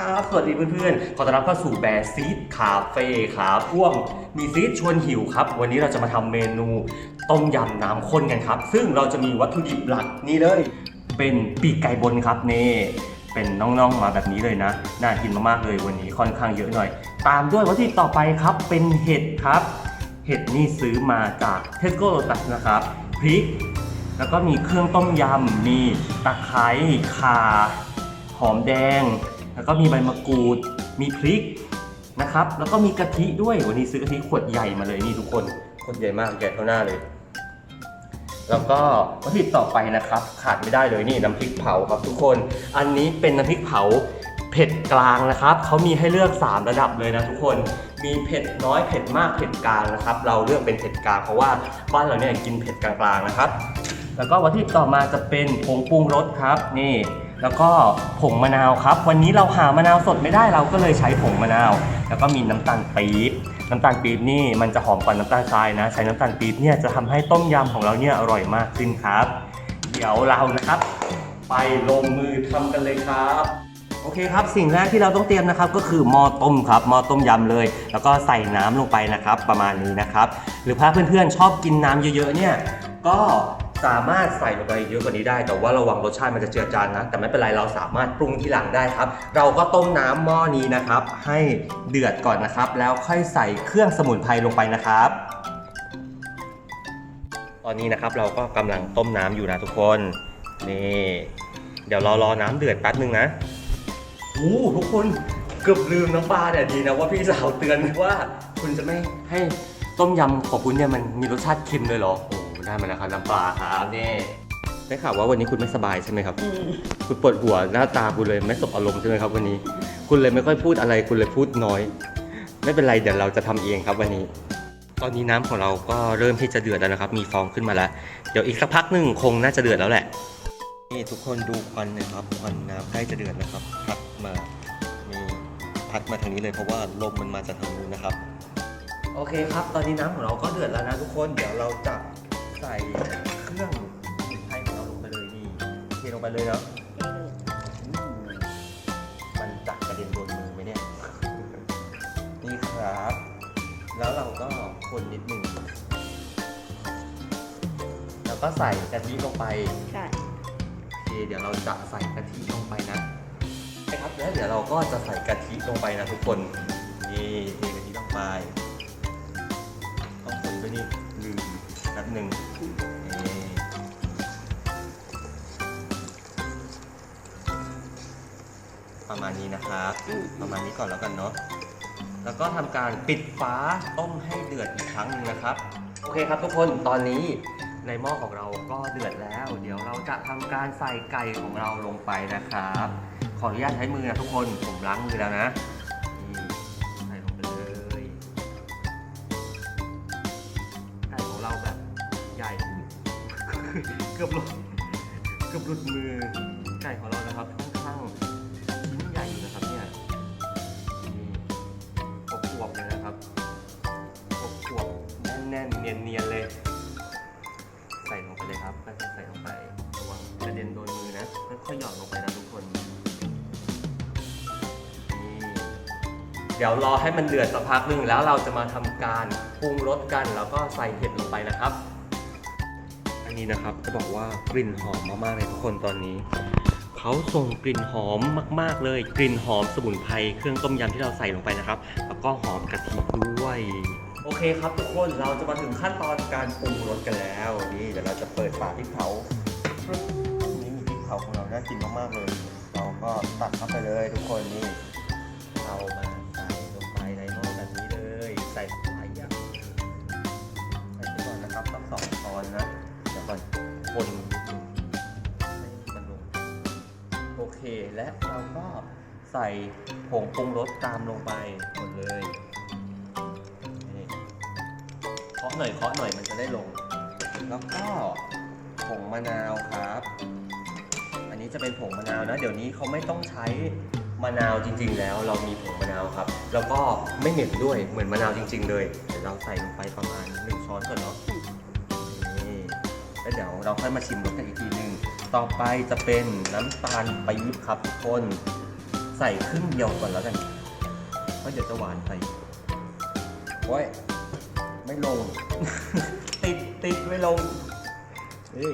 ครับ สวัสดีเพื่อนๆ ขอต้อนรับเข้าสู่แบร์ซีดคาเฟ่ครับพ่วงมีซีดชวนหิวครับ วันนี้เราจะมาทำเมนูต้มยำน้ำข้นกันครับ ซึ่งเราจะมีวัตถุดิบหลักนี่เลย เป็นปีกไก่บนครับนี่เป็นน่องๆมาแบบนี้เลยนะ น่ากินมากๆเลยวันนี้ค่อนข้างเยอะหน่อย ตามด้วยวัตถุดิบต่อไปครับ เป็นเห็ดครับ เห็ดนี่ซื้อมาจากเทสโก้โ t ตัสนะครับพริก แล้วก็มีเครื่องต้มยำมีตะไคร้ข่าหอมแดง แล้วก็มีใบมะกรูด มีพริกนะครับ แล้วก็มีกะทิด้วย วันนี้ซื้อกะทิขวดใหญ่มาเลยนี่ทุกคน ขวดใหญ่มากใหญ่เท่าหน้าเลย แล้วก็วัตถุดิบต่อไปนะครับ ขาดไม่ได้เลยนี่น้ำพริกเผาครับทุกคน อันนี้เป็นน้ำพริกเผาเผ็ดกลางนะครับ เขามีให้เลือก 3 ระดับเลยนะทุกคน มีเผ็ดน้อยเผ็ดมากเผ็ดกลางนะครับ เราเลือกเป็นเผ็ดกลางเพราะว่าบ้านเราเนี่ยกินเผ็ดกลางๆนะครับ แล้วก็วัตถุดิบต่อมาจะเป็นผงปรุงรสครับ นี่ แล้วก็ผงมะนาวครับ วันนี้เราหามะนาวสดไม่ได้เราก็เลยใช้ผงมะนาว แล้วก็มีน้ำตาลปี๊บน้ำตาลปี๊บนี่มันจะหอมกว่าน้ำตาลทรายนะ ใช้น้ำตาลปี๊บเนี่ยจะทำให้ต้มยำของเราเนี่ยอร่อยมากขึ้นครับ เดี๋ยวเรานะครับ ไปลงมือทำกันเลยครับโอเคครับสิ่งแรกที่เราต้องเตรียมนะครับก็คือหม้อต้มครับหม้อต้มยำเลย แล้วก็ใส่น้ำลงไปนะครับ ประมาณนี้นะครับ หรือถ้าเพื่อนๆชอบกินน้ำเยอะๆเนี่ยก็ สามารถใส่ลงไปเยอะกว่านี้ได้ แต่ว่าระวังรสชาติมันจะเจือจานนะ แต่ไม่เป็นไรเราสามารถปรุงทีหลังได้ครับ เราก็ต้มน้ำหม้อนี้นะครับ ให้เดือดก่อนนะครับ แล้วค่อยใส่เครื่องสมุนไพรลงไปนะครับ ตอนนี้นะครับเราก็กำลังต้มน้ำอยู่นะทุกคนนี่เดี๋ยวรอรอน้ำเดือดแป๊บนึงนะโอ้ทุกคนเกือบลืมน้ำปลาเนี่ยดีนะว่าพี่สาวเตือนว่าคุณจะไม่ให้ต้มยำของคุณเนี่ยมันมีรสชาติเค็มเลยเหรอโได้มาแล้วครับน้ำปลาครับนี่ได้ข่าวว่าวันนี้คุณไม่สบายใช่ไหมครับ คุณปวดหัวหน้าตาคุณเลยไม่สบอารมณ์ใช่ไหมครับ วันนี้ คุณเลยไม่ค่อยพูดอะไร คุณเลยพูดน้อย ไม่เป็นไรเดี๋ยวเราจะทำเองครับวันนี้ ตอนนี้น้ำของเราก็เริ่มที่จะเดือดแล้วนะครับ มีฟองขึ้นมาแล้ว เดี๋ยวอีกสักพักหนึ่งคงน่าจะเดือดแล้วแหละ นี่ทุกคนดูควันนะครับ ควันน้ำใกล้จะเดือดนะครับ พัดมานี่พัดมาทางนี้เลยเพราะว่าลมมันมาจากทางนู้นนะครับ โอเคครับ ตอนนี้น้ำของเราก็เดือดแล้วนะทุกคน เดี๋ยวเราจะ ใส่เครื่องสมุนไพรของเราลงไปเลยนี่เทลงไปเลยเนาะอืมมันจะกระเด็นโดนมือไหมเนี่ย นี่ครับ แล้วเราก็คนนิดหนึ่ง แล้วก็ใส่กะทิลงไป ใช่โอเค เดี๋ยวเราจะใส่กะทิลงไปนะนะครับแล้วเดี๋ยวเราก็จะใส่กะทิลงไปนะทุกคน นี่เทกะทิลงไปต้องคนด้วยนี่ลืม แป๊บหนึ่งประมาณนี้นะครับ ประมาณนี้ก่อนแล้วกันเนาะ แล้วก็ทำการปิดฝาต้มให้เดือดอีกครั้งหนึ่งนะครับ โอเคครับทุกคน ตอนนี้ในหม้อของเราก็เดือดแล้ว เดี๋ยวเราจะทำการใส่ไก่ของเราลงไปนะครับ ขออนุญาตใช้มือนะทุกคน ผมล้างมือแล้วนะ กือบหลุดเกือบหลุดมือไก่ของเรานะครับค่อนข้างชิ้นใหญ่อยู่นะครับเนี่ยนี่ขวบๆเลยนะครับขวบๆแน่นๆเนียนๆเลย ใส่ลงไปเลยครับค่อยๆใส่ลงไประวังกระเด็นโดนมือนะค่อยๆหย่อนลงไปนะทุกคนเดี๋ยวรอให้มันเดือดสักพักหนึ่งแล้วเราจะมาทำการปรุงรสกัน แล้วก็ใส่เห็ดลงไปนะครับ นี้นะครับจะบอกว่ากลิ่นหอมมากๆเลยทุกคนตอนนี้เขาส่งกลิ่นหอมมาก ๆ เลย กลิ่นหอมสมุนไพรเครื่องต้มยำที่เราใส่ลงไปนะครับ แล้วก็หอมกะทิด้วย โอเคครับทุกคนเราจะมาถึงขั้นตอนการปรุงรสกันแล้วนี่เดี๋ยวเราจะเปิดฝาพริกเผานี่มีพริกเผาของเราน่ากินมากๆเลย เราก็ตักเข้าไปเลยทุกคนนี่เอามาใส่ลงไปในหม้อแบบนี้เลย ใส่หลายอย่างใส่ไปก่อนนะครับต้องสองช้อนนะ ก่อนคนให้มันลงโอเคและเราก็ใส่ผงปรุงรสตามลงไปหมดเลยนี่เคาะหน่อยเคาะหน่อยมันจะได้ลง แล้วก็ผงมะนาวครับ อันนี้จะเป็นผงมะนาวนะ เดี๋ยวนี้เขาไม่ต้องใช้มะนาวจริง ๆ แล้วเรามีผงมะนาวครับ แล้วก็ไม่เหม็นด้วยเหมือนมะนาวจริง ๆ เลยเดี๋ยวเราใส่ลงไปประมาณหนึ่งช้อนก่อนเนาะ เดี๋ยวเราค่อยมาชิมรสกันอีกทีนึง ต่อไปจะเป็นน้ำตาลปี๊บครับทุกคน ใส่ครึ่งเดียวก่อนแล้วกันเพราะเดี๋ยวจะหวานไปโอ้ยไม่ลง ติดติดไม่ลงนี่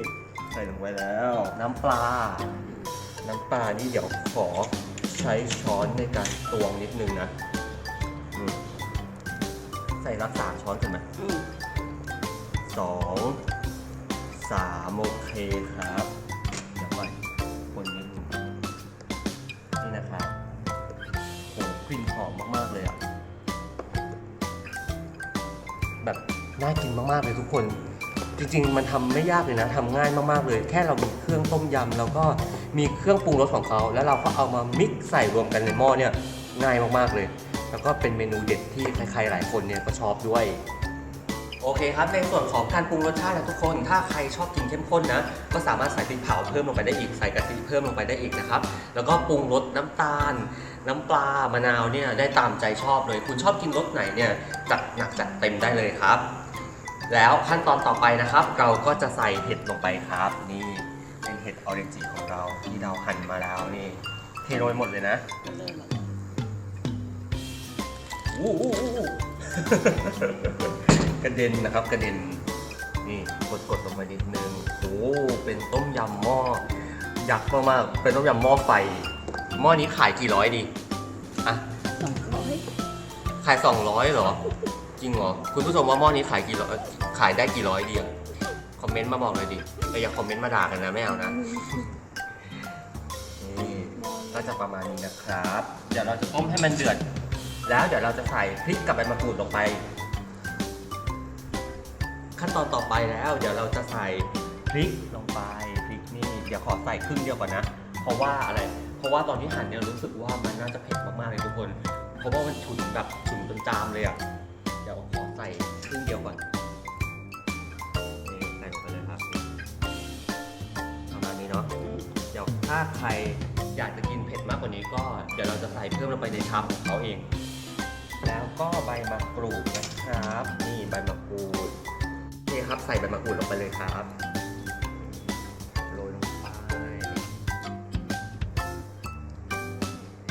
ใส่ลงไปแล้ว น้ำปลา น้ำปลานี่เดี๋ยวขอใช้ช้อนในการตวงนิดนึงนะใส่รักสามช้อนกันไหมอืมสอง สามโอเคครับเดี๋ยวก่อนคนนิดนึงนี่นะครับโหกลิ่นหอมมากๆเลยอะแบบน่ากินมากๆเลยทุกคน จริง ๆ มันทำไม่ยากเลยนะทำง่ายมากๆเลย แค่เรามีเครื่องต้มยำแล้วก็มีเครื่องปรุงรสของเขา แล้วเราก็เอามามิกซ์ใส่รวมกันในหม้อเนี่ยง่ายมากๆเลย แล้วก็เป็นเมนูเด็ดที่ใครๆหลายคนเนี่ยก็ชอบด้วย โอเคครับ ในส่วนของการปรุงรสชาตินะทุกคน ถ้าใครชอบกินเข้มข้นนะ ก็สามารถใส่พริกเผาเพิ่มลงไปได้อีก ใส่กะทิเพิ่มลงไปได้อีกนะครับ แล้วก็ปรุงรสน้ำตาล น้ำปลามะนาวเนี่ยได้ตามใจชอบเลย คุณชอบกินรสไหนเนี่ยจัดหนักจัดเต็มได้เลยครับ แล้วขั้นตอนต่อไปนะครับ เราก็จะใส่เห็ดลงไปครับ นี่เป็นเห็ดออเรนจิของเราที่เราหั่นมาแล้วนี่เทโรยหมดเลยนะก็เริ่มแล้วอู้อู้อู้อู้ กระเด็นนะครับกระเด็นนี่กดกดลงไปนิดนึงโอ้เป็นต้มยำหม้อยักษ์มากๆเป็นต้มยำหม้อไฟหม้อนี้ขายกี่ร้อยดีอะสองร้อยขาย200เหรอ จริงเหรอ คุณผู้ชมว่าหม้อนี้ขายกี่ร้อยขายได้กี่ร้อยดีอะคอมเมนต์มาบอกเลยดิแต่อย่าคอมเมนต์มาด่ากันนะไม่เอานะนี่ก็จะประมาณนี้นะครับ เดี๋ยวเราจะต้มให้มันเดือด แล้วเดี๋ยวเราจะใส่พริกกับใบมะกรูดลงไป ขั้นตอนต่อไปแล้ว เดี๋ยวเราจะใส่พริกลงไปพริกนี่เดี๋ยวขอใส่ครึ่งเดียวก่อนนะ เพราะว่าอะไร เพราะว่าตอนที่หั่นเนี่ยรู้สึกว่ามันน่าจะเผ็ดมากๆเลยทุกคน เพราะว่ามันฉุนแบบฉุนจนจามเลยอะเดี๋ยวขอใส่ครึ่งเดียวก่อนนี่ใส่ลงไปเลยครับประมาณนี้เนาะเดี๋ยวถ้าใครอยากจะกินเผ็ดมากกว่านี้ก็เดี๋ยวเราจะใส่เพิ่มลงไปในชามของเขาเอง แล้วก็ใบมะกรูดนะครับ นี่ใบมะกรูด ครับใส่ใบมะกรูดลงไปเลยครับโรยลงไป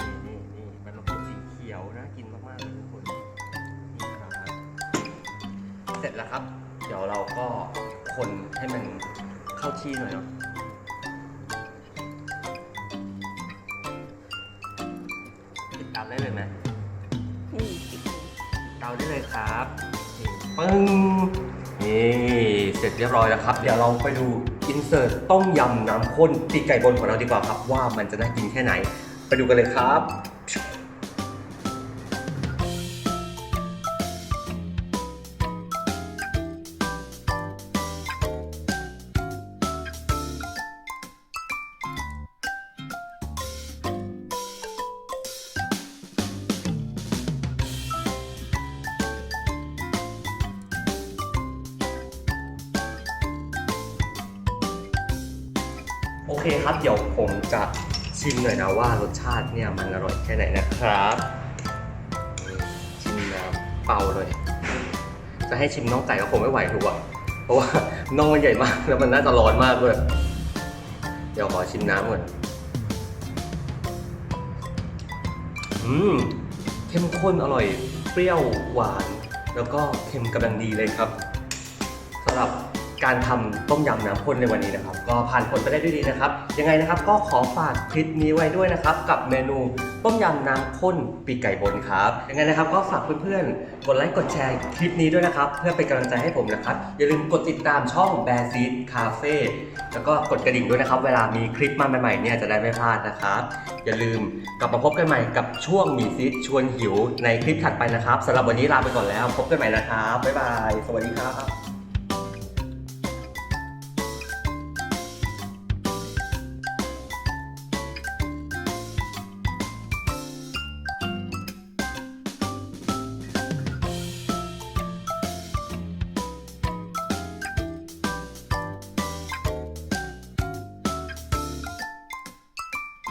นี่นี่นี่ใบมะกรูดสีเขียวน่ากินมากๆเลยทุกคนนี่ครับเสร็จแล้วครับ เดี๋ยวเราก็คนให้มันเข้าที่หน่อยเนาะติดตามได้เลยไหมอืมปิดเลยเตาได้เลยครับนี่ปึ้งนี่เส ร็จเรียบร้อยแล้วครับ เดี๋ยวเราไปดูอินเสิร์ตต้มยำน้ำข้นตีไก่บนของเราดีกว่าครับ ว่ามันจะน่ากินแค่ไหน ไปดูกันเลยครับ เคครับ เดี๋ยวผมจะชิมหน่อยนะว่ารสชาติเนี่ยมันอร่อยแค่ไหนนะครับชิมน้ำเปล่าเลย จะให้ชิมน้องไก่ก็คงไม่ไหวถูกป่ะเพราะว่าน้องมันใหญ่มากแล้วมันน่าจะร้อนมากด้วยเดี๋ยวขอชิมน้ำก่อนอืมเข้มข้นอร่อย เปรี้ยวหวาน แล้วก็เค็มกำลังดีเลยครับสำหรับ การทำต้มยำน้ำข้นในวันนี้นะครับ ก็ผ่านผลไปได้ด้วยดีนะครับ ยังไงนะครับก็ขอฝากคลิปนี้ไว้ด้วยนะครับ กับเมนูต้มยำน้ำข้นปีกไก่บนครับ ยังไงนะครับก็ฝากเพื่อนๆ กดไลค์กดแชร์คลิปนี้ด้วยนะครับ เพื่อเป็นกำลังใจให้ผมนะครับ อย่าลืมกดติดตามช่อง b a r s e e d Cafe แล้วก็กดกระดิ่งด้วยนะครับ เวลามีคลิปมาใหม่ๆเนี่ยจะได้ไม่พลาดนะครับ อย่าลืมกลับมาพบกันใหม่กับช่วงหมีซีดชวนหิวในคลิปถัดไปนะครับสำหรับวันนี้ลาไปก่อนแล้ว พบกันใหม่นะครับบ๊ายบาย สวัสดีครับ